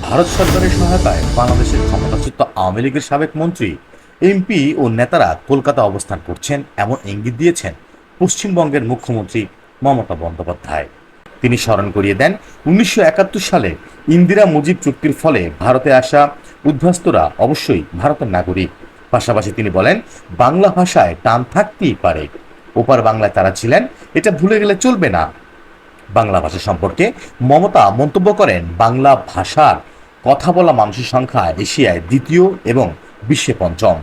ভারত সরকারের সহায়তায় বাংলাদেশের ক্ষমতাচ্যুত আওয়ামী লীগের সাবেক মন্ত্রী, এমপি ও নেতারা কলকাতা অবস্থান করছেন এমন ইঙ্গিত দিয়েছেন পশ্চিমবঙ্গের মুখ্যমন্ত্রী মমতা বন্দ্যোপাধ্যায়। তিনি স্মরণ করিয়ে দেন, উনিশশো একাত্তর সালে ইন্দিরা মুজিব চুক্তির ফলে ভারতে আসা উদ্বাস্তুরা অবশ্যই ভারতের নাগরিক। পাশাপাশি তিনি বলেন, বাংলা ভাষায় টান থাকতেই পারে। ওপার বাংলায় তারা ছিলেন, এটা ভুলে গেলে চলবে না। বাংলা ভাষা সম্পর্কে মমতা মন্তব্য করেন বাংলা ভাষার কথা বলা মানুষের সংখ্যা এশিয়ায় দ্বিতীয় এবং বিশ্বে পঞ্চম।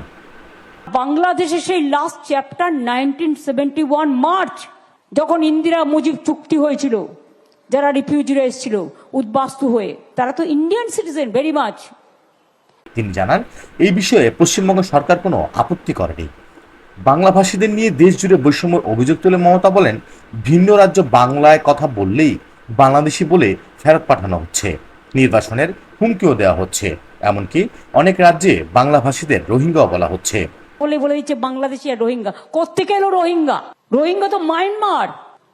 বাংলাদেশের সেই last chapter nineteen seventy one March যখন ইন্দিরা মুজিব চুক্তি হয়েছিল যারা রিফিউজিরা এসেছিল উদ্বাস্তু হয়ে তারা তো ইন্ডিয়ান সিটিজেন ভেরি মাচ তিনি জানান এই বিষয়ে পশ্চিমবঙ্গ সরকার কোনো আপত্তি করেনি। বাংলাভাষীদের নিয়ে দেশ জুড়ে বৈষম্যের অভিযোগ তুলে মমতা বলেন ভিন্ন রাজ্য বাংলায় কথা বললেই বাংলাদেশি বলে ফেরত পাঠানো হচ্ছে নির্বাসনের হুমকিও দেওয়া হচ্ছে। এমনকি অনেক রাজ্যে বাংলাভাষীদের রোহিঙ্গাও বলা হচ্ছে। বলে বলে দিচ্ছে বাংলাদেশি আর রোহিঙ্গা। কোত্থেকে এলো রোহিঙ্গা? রোহিঙ্গা তো মায়ানমার।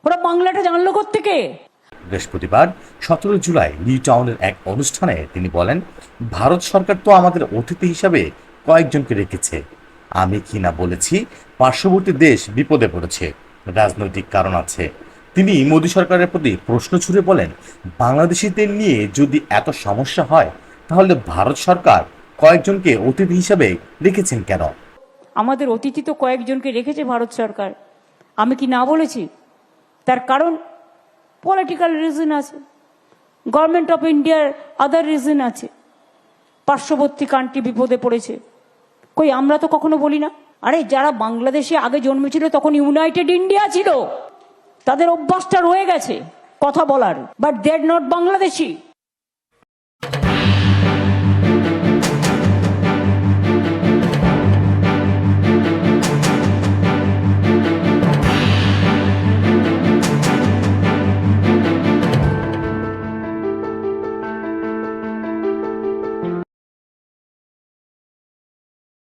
ওরা বাংলাটা জানলো কোত্থেকে? বৃহস্পতিবার সতেরো জুলাই নিউ টাউনের এক অনুষ্ঠানে তিনি বলেন ভারত সরকার তো আমাদের অতিথি হিসাবে কয়েকজনকে রেখেছে। আমি কি না বলেছি? পার্শ্ববর্তী দেশ বিপদে পড়েছে। রাজনৈতিক কারণ আছে। তিনি মোদী সরকারের প্রতি প্রশ্ন ছুড়ে বলেন, বাংলাদেশিদের নিয়ে যদি এত সমস্যা হয়, তাহলে ভারত সরকার কয়েকজনকে অতিথি হিসাবে রেখেছেন কেন? আমাদের অতিথি তো কয়েকজনকে রেখেছে ভারত সরকার। আমি কি না বলেছি? তার কারণ পলিটিক্যাল রিজন আছে। গভর্নমেন্ট অফ ইন্ডিয়ার আদার রিজন আছে। পার্শ্ববর্তী কান্ট্রি বিপদে পড়েছে। কই, আমরা তো কখনো বলি না। আরে, যারা বাংলাদেশে আগে জন্মেছিল তখন ইউনাইটেড ইন্ডিয়া ছিল। তাদের অভ্যাসটা রয়ে গেছে, কথা বলার। বাট দেড় নট বাংলাদেশি।